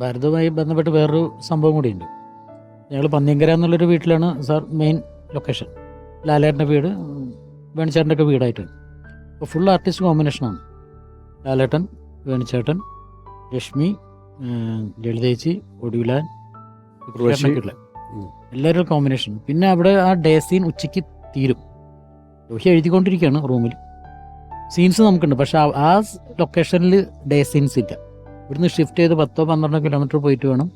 ഭാരതവുമായി ബന്ധപ്പെട്ട് വേറൊരു സംഭവം കൂടിയുണ്ട്. ഞങ്ങൾ പന്നിയങ്കര എന്നുള്ളൊരു വീട്ടിലാണ് സാർ മെയിൻ ലൊക്കേഷൻ ലാലേട്ടന്റെ വീട് വേണിച്ചേട്ടന്റെ ഒക്കെ വീടായിട്ടുണ്ട് അപ്പോൾ ഫുൾ ആർട്ടിസ്റ്റ് കോമ്പിനേഷനാണ് ലാലേട്ടൻ വേണിച്ചേട്ടൻ ലക്ഷ്മി ഏഹ് ലളിതേച്ചി ഒടുവിലാൻ. എല്ലാവരും കോമ്പിനേഷൻ പിന്നെ അവിടെ ആ ഡേ സീൻ ഉച്ചയ്ക്ക് തീരും. ലോഹി എഴുതിക്കൊണ്ടിരിക്കുകയാണ് റൂമിൽ സീൻസ് നമുക്കുണ്ട്. പക്ഷെ ആ ലൊക്കേഷനിൽ ഡേ സീൻസ് ഇല്ല. ഇവിടുന്ന് ഷിഫ്റ്റ് ചെയ്ത് പത്തോ പന്ത്രണ്ടോ കിലോമീറ്റർ പോയിട്ട് വേണം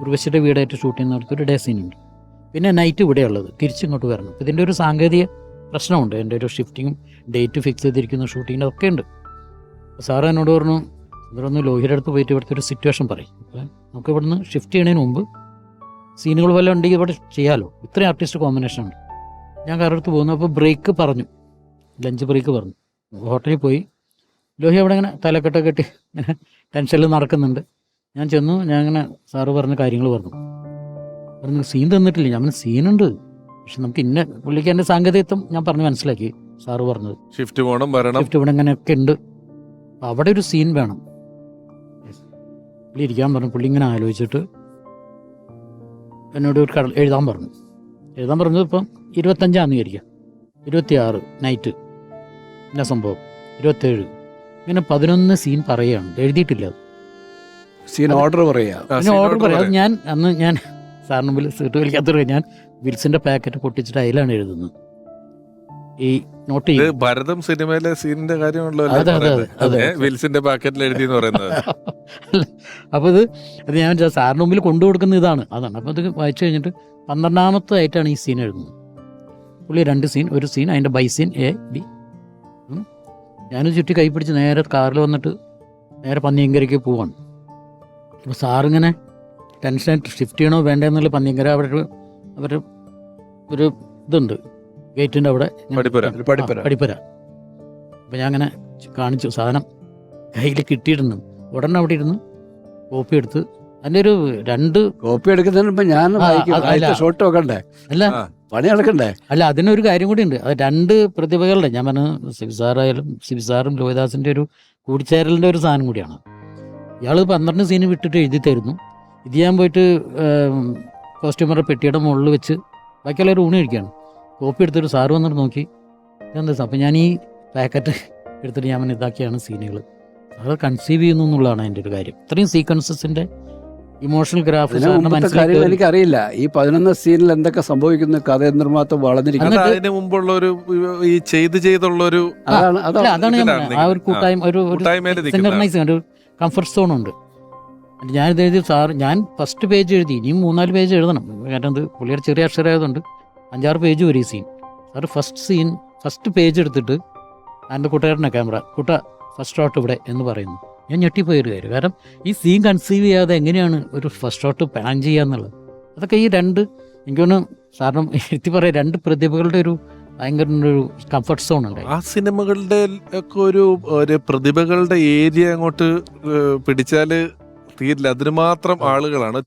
ഉർവശിയുടെ വീടായിട്ട് ഷൂട്ട് ചെയ്യുന്നിടത്ത് ഒരു ഡേ സീനുണ്ട് പിന്നെ നൈറ്റ് ഇവിടെയുള്ളത് തിരിച്ചിങ്ങോട്ട് വരണം. ഇതിന്റെ ഒരു സാങ്കേതിക പ്രശ്നമുണ്ട്. എന്റെ ഒരു ഷിഫ്റ്റിങ്ങും ഡേറ്റ് ഫിക്സ് ചെയ്തിരിക്കുന്ന ഷൂട്ടിങ്ങിന്റെ ഒക്കെ ഉണ്ട്. സാറ് എന്നോട് പറഞ്ഞു ഇവരൊന്ന് ലോഹിയുടെ അടുത്ത് പോയിട്ട് ഇവിടുത്തെ ഒരു സിറ്റുവേഷൻ പറയും. നമുക്ക് ഇവിടുന്ന് ഷിഫ്റ്റ് ചെയ്യുന്നതിന് മുമ്പ് സീനുകൾ വല്ല ഉണ്ടെങ്കിൽ ഇവിടെ ചെയ്യാമല്ലോ ഇത്രയും ആർട്ടിസ്റ്റ് കോമ്പിനേഷൻ ഉണ്ട്. ഞാൻ കാറെടുത്ത് പോകുന്നു. അപ്പോൾ ബ്രേക്ക് പറഞ്ഞു. ലഞ്ച് ബ്രേക്ക് പറഞ്ഞു. ഹോട്ടലിൽ പോയി. ലോഹി അവിടെ ഇങ്ങനെ തലക്കെട്ടൊക്കെ കെട്ടി ഇങ്ങനെ ടെൻഷനിൽ നടക്കുന്നുണ്ട്. ഞാൻ ചെന്നു ഞാൻ ഇങ്ങനെ സാറ് പറഞ്ഞ കാര്യങ്ങൾ പറഞ്ഞു. പറഞ്ഞു സീൻ തന്നിട്ടില്ല. ഞാൻ സീനുണ്ട്. പക്ഷെ നമുക്ക് ഇന്ന പുള്ളിക്ക് എന്റെ സാങ്കേതികത്വം ഞാൻ പറഞ്ഞ് മനസ്സിലാക്കി സാറ് പറഞ്ഞത്. ഷിഫ്റ്റ് പോകണം വരണം. ഷിഫ്റ്റ് ഇവിടെ ഇങ്ങനെയൊക്കെ ഉണ്ട്. അവിടെ ഒരു സീൻ വേണം. പുള്ളി ഇരിക്കാൻ പറഞ്ഞു. പുള്ളി ഇങ്ങനെ ആലോചിച്ചിട്ട് എന്നോട് ഒരു കടൽ എഴുതാൻ പറഞ്ഞു. എഴുതാൻ പറഞ്ഞത് ഇപ്പം ഇരുപത്തഞ്ചാന്ന് വിചാരിക്കുക ഇരുപത്തിയാറ് നൈറ്റ്. എന്നാ സംഭവം? ഇരുപത്തേഴ്. ഇങ്ങനെ പതിനൊന്ന് സീൻ പറയുകയാണ്. എഴുതിയിട്ടില്ല സീൻ ഓർഡർ പറയാ ഓർഡർ പറയാം. ഞാൻ അന്ന് ഞാൻ സാറിന് മുമ്പിൽ സീട്ട് വലിക്കാത്ത ഞാൻ വിൽസിന്റെ പാക്കറ്റ് പൊട്ടിച്ചിട്ട് അതിലാണ് എഴുതുന്നത്. ഈ നോട്ട് ചെയ്യും ഭരതം സിനിമയിലെ സീനിന്റെ അതെ. വിൽസിന്റെ പാക്കറ്റിൽ എഴുതി എന്ന് പറയുന്നത്. അപ്പോൾ അപ്പൊ ഇത് അത് ഞാൻ സാറിന് മുമ്പിൽ കൊണ്ടു കൊടുക്കുന്ന ഇതാണ്. അതാണ്. അപ്പോൾ ഇത് വായിച്ചു കഴിഞ്ഞിട്ട് പന്ത്രണ്ടാമത്തെ ആയിട്ടാണ് ഈ സീൻ എഴുതുന്നത്. പുള്ളി രണ്ട് സീൻ ഒരു സീൻ അതിന്റെ ബൈ സീൻ എ ബി. ഞാനും ചുറ്റി കൈ പിടിച്ച് നേരെ കാറിൽ വന്നിട്ട് നേരെ പന്നിയങ്കരയ്ക്ക് പോവാണ്. അപ്പോൾ സാറിങ്ങനെ ടെൻഷനായിട്ട് ഷിഫ്റ്റ് ചെയ്യണോ വേണ്ടേ എന്നുള്ള പന്നിയങ്കര അവിടെ ഒരു അവർ ഒരു ഇതുണ്ട്. ഗേറ്റിന്റെ അവിടെ പഠിപ്പുര. ഒരു പഠിപ്പുര. ആ, പഠിപ്പുര അപ്പം ഞാൻ അങ്ങനെ കാണിച്ചു സാധനം കയ്യിൽ കിട്ടിയിരുന്നു ഉടനെ അവിടെ ഇരുന്ന് കോപ്പി എടുത്ത് അതിന്റെ ഒരു രണ്ട് കോപ്പി എടുക്കുന്നതിന് മുമ്പ് ഞാൻ വായിക്കും. ഷോട്ട് വെക്കണ്ടേ? അല്ല. പണി നടക്കണ്ടേ? അല്ല അതിനൊരു കാര്യം കൂടി ഉണ്ട്. അത് രണ്ട് പ്രതിഭകളുടെ ഞാൻ പറഞ്ഞ സിബിസാറായാലും സിബിസാറും ലോഹിദാസിന്റെ ഒരു കൂടിച്ചേരലിന്റെ ഒരു സാധനം കൂടിയാണ്. ഇയാൾ പന്ത്രണ്ട് സീന് വിട്ടിട്ട് എഴുതി തരുന്നു. ഇത് ഞാൻ പോയിട്ട് കോസ്റ്റ്യൂമറുടെ പെട്ടിയുടെ മുകളിൽ വെച്ച് ബാക്കിയുള്ളവർ ഊണ് കഴിക്കുകയാണ്. കോപ്പി എടുത്തിട്ട് സാറ് വന്നിട്ട് നോക്കി. എന്താ അപ്പം ഞാൻ ഈ പാക്കറ്റ് എടുത്തിട്ട് ഞാൻ ഇതാക്കിയാണ് സീനുകൾ അത് കൺസീവ് ചെയ്യുന്നു എന്നുള്ളതാണ് അതിന്റെ ഒരു കാര്യം. ഇത്രയും സീക്വൻസസിന്റെ ഇമോഷണൽ ഗ്രാഫ് കാര്യങ്ങൾ എനിക്കറിയില്ല. ഈ പതിനൊന്ന് സീനിൽ എന്തൊക്കെ സംഭവിക്കുന്ന കഥ എന്തുമാത്രം വളർന്നിരിക്കുന്നു. അതിന് മുമ്പുള്ള ഒരു ഈ ചെയ്ത് ചെയ്തുള്ള ഒരു അതാണ് ഞാൻ ഇത് ആ ഒരു കൂട്ടായ്മ ഒരു കംഫർട്ട് സോൺ ഉണ്ട്. ഞാനിത് എഴുതി സാർ ഞാൻ ഫസ്റ്റ് പേജ് എഴുതി ഇനിയും മൂന്നാൽ പേജ് എഴുതണം. കാരണം ഇത് പുള്ളിയുടെ ചെറിയ അക്ഷരമായതുകൊണ്ട് അഞ്ചാറ് പേജ് വരും ഈ scene sir first scene first page എടുത്തിട്ട് എന്റെ കൂട്ടുകാരന്റെ ക്യാമറ കൂട്ട ഫസ്റ്റ് ഷോട്ട് ഇവിടെ എന്ന് പറയുന്നു. ഞാൻ ഞെട്ടിപ്പോയ ഒരു കാര്യം കാരണം ഈ സീൻ കൺസീവ് ചെയ്യാതെ എങ്ങനെയാണ് ഒരു ഫസ്റ്റ് ഷോട്ട് പ്ലാൻ ചെയ്യുക എന്നുള്ളത്? അതൊക്കെ ഈ രണ്ട് എനിക്കൊന്ന് സാറിനും എത്തി പറയാം രണ്ട് പ്രതിഭകളുടെ ഒരു ഭയങ്കര ഒരു കംഫർട്ട് സോൺ ഉണ്ട്. ആ സിനിമകളുടെ ഒക്കെ ഒരു ഒരു പ്രതിഭകളുടെ ഏരിയ അങ്ങോട്ട് പിടിച്ചാൽ തീരില്ല. അതിന് മാത്രം ആളുകളാണ്.